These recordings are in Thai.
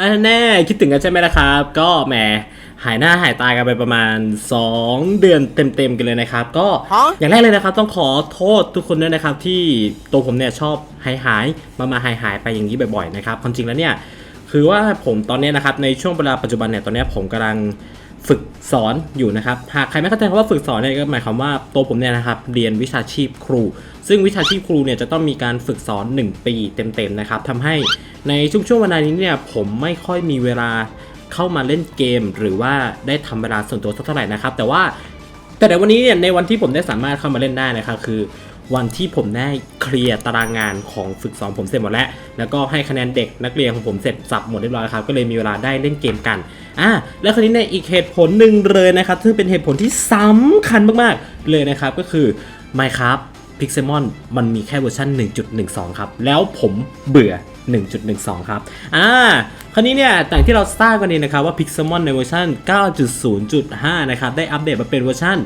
อันแน่คิดถึงกันใช่ไหมนะครับ ก็แหมหายหน้าหายตากันไปประมาณ 2 เดือนเต็มๆกันเลยนะครับ ก็ฮะอย่างแรกเลยนะครับ ต้องขอโทษทุกคนด้วยนะครับ ที่ตัวผมเนี่ยชอบหายหายๆมามาหายหายๆไปอย่างนี้บ่อยๆนะครับความจริงแล้วเนี่ยคือว่าผมตอนเนี้ยนะครับในช่วงเวลาปัจจุบันเนี่ยตอนเนี้ยผมกำลังฝึกสอนอยู่นะครับหากใครไม่เข้าใจคำว่าฝึกสอนเนี่ยก็หมายความว่าตัวผมเนี่ยนะครับเรียนวิชาชีพครู ซึ่งวิชาชีพครูเนี่ยจะต้องมีการฝึกสอน 1 ปีเต็มๆนะครับทำให้ ในช่วงช่วงเวลานี้เนี่ยผมไม่ค่อยมีเวลาเข้ามาเล่นเกม หรือว่าได้ทำเวลาส่วนตัวสักเท่าไหร่นะครับ แต่ว่าแต่ในวันนี้เนี่ยในวันที่ผมได้สามารถเข้ามาเล่นได้นะครับคือ วันที่ผมได้เคลียร์ตารางงานของฝึกสอนผมเสร็จหมดแล้ว แล้วก็ให้คะแนนเด็กนักเรียนของผมเสร็จสับหมดเรียบร้อยครับก็เลยมีเวลาได้เล่นเกมกันอะแล้วคราวนี้เนี่ยอีกเหตุผลหนึ่งเลยนะครับซึ่งเป็นเหตุผลที่สำคัญมากๆเลยนะครับก็คือ Minecraft Pixelmon มันมีแค่เวอร์ชัน1.12 ครับ แล้วผมเบื่อ 1.12 ครับ อ่า คราวนี้เนี่ยแต่างที่เราทราบกันดีนะครับว่า Pixelmon ในเวอร์ชัน9.0.5 นะครับ ได้อัปเดตมาเป็นเวอร์ชัน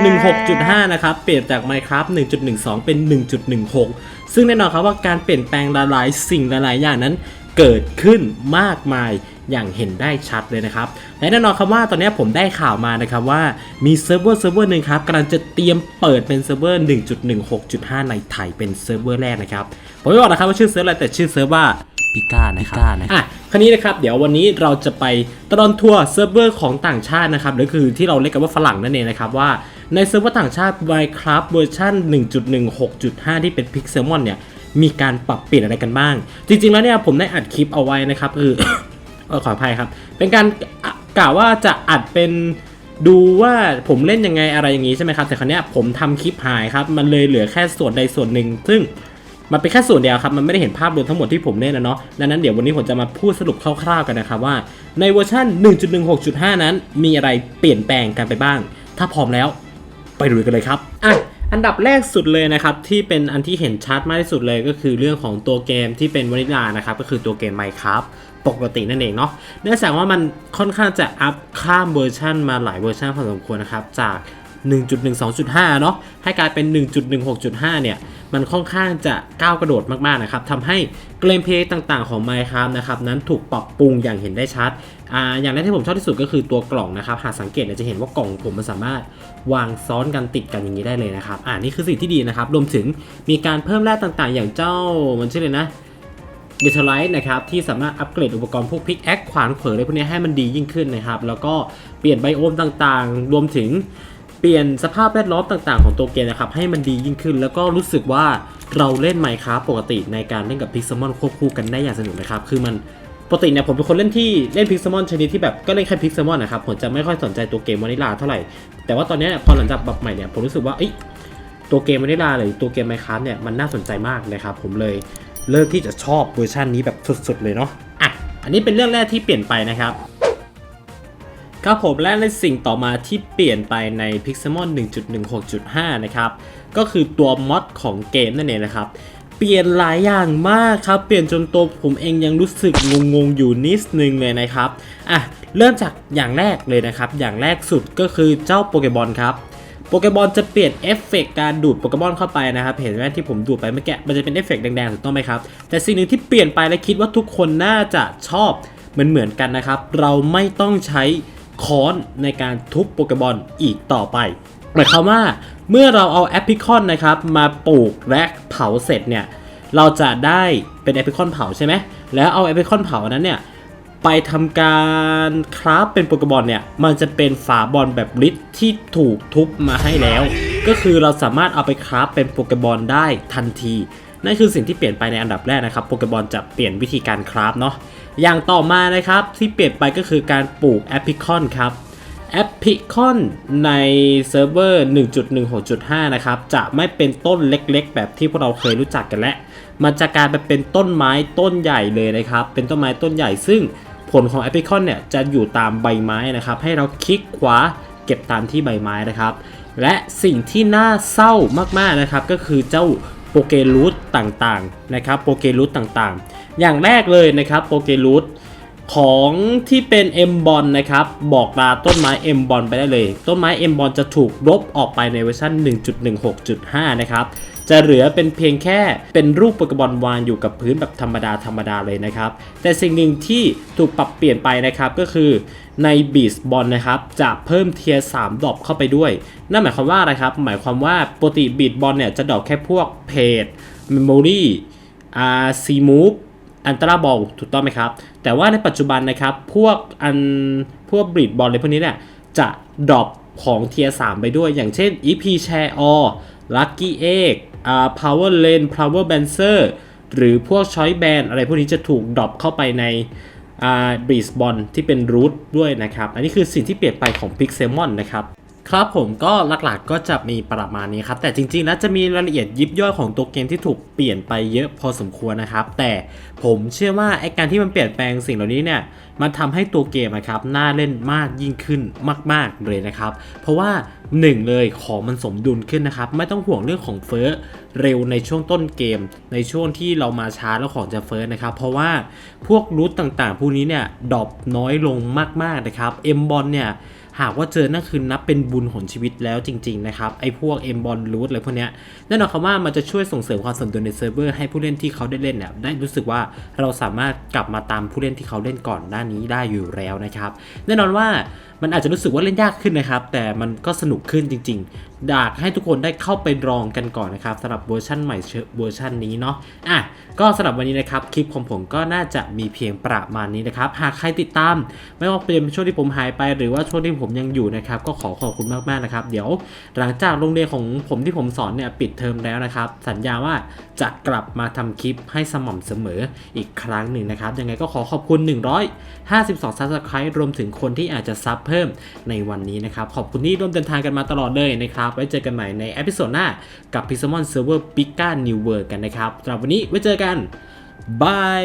1.16.5 นะครับ เปลี่ยนจาก Minecraft 1.12 เป็น 1.16 ซึ่งแน่นอนครับว่าการเปลี่ยนแปลงหลายๆ สิ่งหลายๆ อย่างนั้น เกิดขึ้นมากมายอย่างเห็นได้ชัดเลยนะครับและแน่นอนครับว่าตอนนี้ผมได้ข่าวมานะครับว่ามีเซิร์ฟเวอร์เซิร์ฟเวอร์หนึ่งครับกำลังจะเตรียมเปิดเป็นเซิร์ฟเวอร์ 1.16.5 ในไทยเป็นเซิร์ฟเวอร์แรกนะครับผมไม่บอกนะครับว่าชื่อเซิร์ฟอะไรแต่ชื่อเซิร์ฟว่าพิก้านะครับอะคราวนี้นะครับเดี๋ยววันนี้เราจะไปตลอดทัวร์เซิร์ฟเวอร์ของต่างชาตินะครับหรือคือที่เราเรียกกันว่าฝรั่งนั่นเองนะครับว่าในเซิร์ฟเวอร์ต่างชาติ Minecraft เวอร์ชัน1.16.5 ที่เป็น Pixelmon เนี่ย มีการปรับเปลี่ยนอะไรกันบ้าง จริง ๆ แล้วเนี่ยผมได้อัดคลิปเอาไว้นะครับคือขออภัยครับ เป็นการอะกล่าวว่าจะอัดเป็นดูว่าผมเล่นยังไงอะไรอย่างนี้ใช่ไหมครับแต่ครั้นี้ยผมทำคลิปหายครับ มันเลยเหลือแค่ส่วนใดส่วนหนึ่ง ซึ่งมันเป็นแค่ส่วนเดียวครับ มันไม่ได้เห็นภาพรวมทั้งหมดที่ผมเล่นนะเนาะดังนั้นเดี๋ยววันนี้ผมจะมาพูดสรุปคร่าวๆกันนะครับว่าในเวอร์ชัน1.16.5 นั้น มีอะไรเปลี่ยนแปลงกันไปบ้าง ถ้าพร้อมแล้ว ไปดูกันเลยครับอะ อันดับแรกสุดเลยนะครับที่เป็นอันที่เห็นชัดมากที่สุดเลยก็คือเรื่องของตัวเกมที่เป็นวานิลานะครับก็คือตัวเกม Minecraft ปกตินั่นเองเนาะเนื่องจากว่ามันค่อนข้างจะอัพข้ามเวอร์ชันมาหลายเวอร์ชันพอสมควรนะครับจาก 1.12.5 เนาะให้กลายเป็น 1.16.5 เนี่ย มันค่อนข้างจะก้าวกระโดดมากๆนะครับทำให้เกมเพลย์ต่างๆของ Minecraft นะครับนั้นถูกปรับปรุงอย่างเห็นได้ชัดอ่าอย่างแรกที่ผมชอบที่สุดก็คือตัวกล่องนะครับ หากสังเกตเนี่ยจะเห็นว่ากล่องผมมันสามารถวางซ้อนกันติดกันอย่างนี้ได้เลยนะครับอ่านี่คือสิ่งที่ดีนะครับ รวมถึงมีการเพิ่มแร่ต่างๆ อย่างเจ้ามันชื่อเลยนะเดทไลท์นะครับที่สามารถอัปเกรดอุปกรณ์พวกพิกแอคขวานเผยอะไรพวกนี้ให้มันดียิ่งขึ้นนะครับ แล้วก็เปลี่ยนไบโอมต่างๆ รวมถึง เปลี่ยนสภาพแวดล้อมต่างๆ ของตัวเกมนะครับให้มันดียิ่งขึ้น แล้วก็รู้สึกว่าเราเล่น Minecraft ปกติในการเล่นกับ Pixelmon ควบคู่กันได้อย่างสนุกนะครับคือมันปกติเนี่ยผมเป็นคนเล่นที่เล่น Pixelmon ชนิดที่แบบก็เล่นแค่ Pixelmon นะครับผมจะไม่ค่อยสนใจตัวเกมวานิลาเท่าไหร่ แต่ว่าตอนนี้พอหลังจากปรับใหม่เนี่ยผมรู้สึกว่าเอ้ยตัวเกมวานิลาหรือตัวเกม Minecraft เนี่ยมันน่าสนใจมากนะครับผมเลยเลิกที่จะชอบเวอร์ชันนี้แบบสุดๆเลยเนาะอะอันนี้เป็นเรื่องแรกที่เปลี่ยนไปนะครับ ครับผมและในสิ่งต่อมาที่เปลี่ยนไปใน Pixelmon 1.16.5 นะครับ ก็คือตัวมอดของเกมนั่นเองนะครับ เปลี่ยนหลายอย่างมากครับ เปลี่ยนจนตัวผมเองยังรู้สึกงงๆอยู่นิดนึงเลยนะครับ อะ เริ่มจากอย่างแรกเลยนะครับ อย่างแรกสุดก็คือเจ้าโปเกมอนครับโปเกมอนจะเปลี่ยนเอฟเฟกต์การดูดโปเกมอนเข้าไปนะครับ เห็นไหมที่ผมดูดไปเมื่อกี้มันจะเป็นเอฟเฟกต์แดงๆถูกต้องไหมครับ แต่สิ่งหนึ่งที่เปลี่ยนไปและคิดว่าทุกคนน่าจะชอบเหมือนเหมือนๆกันนะครับ เราไม่ต้องใช้ ค้อนในการทุบโปเกมอนอีกต่อไปหมายความว่าเมื่อเราเอาแอปพิคอนนะครับมาปลูกและเผาเสร็จเนี่ยเราจะได้เป็นแอปพิคอนเผาใช่ไหมแล้วเอาแอปพิคอนเผานั้นเนี่ยไปทำการคราฟเป็นโปเกมอนเนี่ยมันจะเป็นฝาบอลแบบลิตที่ถูกทุบมาให้แล้ว ก็คือเราสามารถเอาไปคราฟเป็นโปเกมอนได้ทันที นั่นคือสิ่งที่เปลี่ยนไปในอันดับแรกนะครับโปเกมอนจะเปลี่ยนวิธีการคราฟเนาะอย่างต่อมานะครับที่เปลี่ยนไปก็คือการปลูกแอปพิคอนครับแอปพิคอนในเซิร์ฟเวอร์ 1.16.5 นะครับ จะไม่เป็นต้นเล็กๆ แบบที่พวกเราเคยรู้จักกันแล้ว มันจะกลายไปเป็นต้นไม้ต้นใหญ่เลยนะครับ เป็นต้นไม้ต้นใหญ่ซึ่งผลของแอปพิคอนเนี่ยจะอยู่ตามใบไม้นะครับ ให้เราคลิกขวาเก็บตามที่ใบไม้นะครับ และสิ่งที่น่าเศร้ามากๆนะครับ ก็คือเจ้าโปเกรูท ต่างๆนะครับโปเกรูทต่างๆ อย่างแรกเลยนะครับโปเกรูทของที่เป็น M บอลนะครับบอกลาต้นไม้ M บอลไปได้เลย ต้นไม้ M บอลจะถูกลบออกไปในเวอร์ชัน1.16.5 นะครับจะเหลือเป็นเพียงแค่เป็นรูปโปเกมอนวางอยู่กับพื้นแบบธรรมดาธรรมดาเลยนะครับ แต่สิ่งหนึ่งที่ถูกปรับเปลี่ยนไปนะครับก็คือในบีสบอลนะครับ จะเพิ่มเทียร์3ดอปเข้าไปด้วย นั่นหมายความว่าอะไรครับ หมายความว่าปกติบีสบอลเนี่ยจะดอปแค่พวกเพจ เมมโมรี่อาร์ซีมูฟอันตราบอลถูกต้องไหมครับ แต่ว่าในปัจจุบันนะครับ พวกอันพวกบีดบอลอะไรพวกนี้เนี่ยจะดรอปของเทียร์3ไปด้วย อย่างเช่น EP Share All Lucky Egg อ่า Power Lane Power Bancer หรือพวก Choice Band อะไรพวกนี้จะถูกดรอปเข้าไปในอ่าบีสบอลที่เป็นรูทด้วยนะครับ อันนี้คือสิ่งที่เปลี่ยนไปของ Pixelmon นะครับ ครับผมก็หลักๆก็จะมีประมาณนี้ครับ แต่จริงๆแล้วจะมีรายละเอียดยิบย่อยของตัวเกมที่ถูกเปลี่ยนไปเยอะพอสมควรนะครับ แต่ผมเชื่อว่าไอการที่มันเปลี่ยนแปลงสิ่งเหล่านี้เนี่ยมันทำให้ตัวเกมนะครับน่าเล่นมากยิ่งขึ้นมาก ๆเลยนะครับ เพราะว่าหนึ่งเลยของมันสมดุลขึ้นนะครับ ไม่ต้องห่วงเรื่องของเฟ้อเร็วในช่วงต้นเกม ในช่วงที่เรามาช้าแล้วของจะเฟ้อนะครับ เพราะว่าพวกรูทต่างๆ พวกนี้เนี่ยดรอปน้อยลงมากๆนะครับเอ็มบอลเนี่ย หากว่าเจอนั่นคือนับเป็นบุญของชีวิตแล้วจริง ๆ นะครับไอ้พวกเอ็มบอลรูทอะไรพวกเนี้ยแน่นอนครับว่ามันจะช่วยส่งเสริมความสมดุลในเซิร์ฟเวอร์ให้ผู้เล่นที่เขาได้เล่นเนี่ยได้รู้สึกว่าเราสามารถกลับมาตามผู้เล่นที่เขาเล่นก่อนหน้านี้ได้อยู่แล้วนะครับ แน่นอนว่า มันอาจจะรู้สึกว่าเล่นยากขึ้นนะครับ แต่มันก็สนุกขึ้นจริงๆอยากให้ทุกคนได้เข้าไปลองกันก่อนนะครับสำหรับเวอร์ชันใหม่เวอร์ชันนี้เนาะอะก็สำหรับวันนี้นะครับคลิปของผมก็น่าจะมีเพียงประมาณนี้นะครับหากใครติดตาม ไม่ว่าเป็นช่วงที่ผมหายไป หรือว่าช่วงที่ผมยังอยู่นะครับก็ขอขอบคุณมากๆนะครับ เดี๋ยวหลังจากโรงเรียนของผมที่ผมสอนเนี่ยปิดเทอมแล้วนะครับ สัญญาว่าจะกลับมาทำคลิปให้สม่ำเสมออีกครั้งหนึ่งนะครับยังไงก็ขอขอบคุณ 152 Subscribe รวมถึงคนที่อาจจะซับเพิ่มในวันนี้นะครับ ขอบคุณที่ร่วมเดินทางกันมาตลอดเลยนะครับ ไว้เจอกันใหม่ในเอพิโซดหน้ากับ Pixelmon Server Pika New World กันนะครับสำหรับวันนี้ไว้เจอกันบาย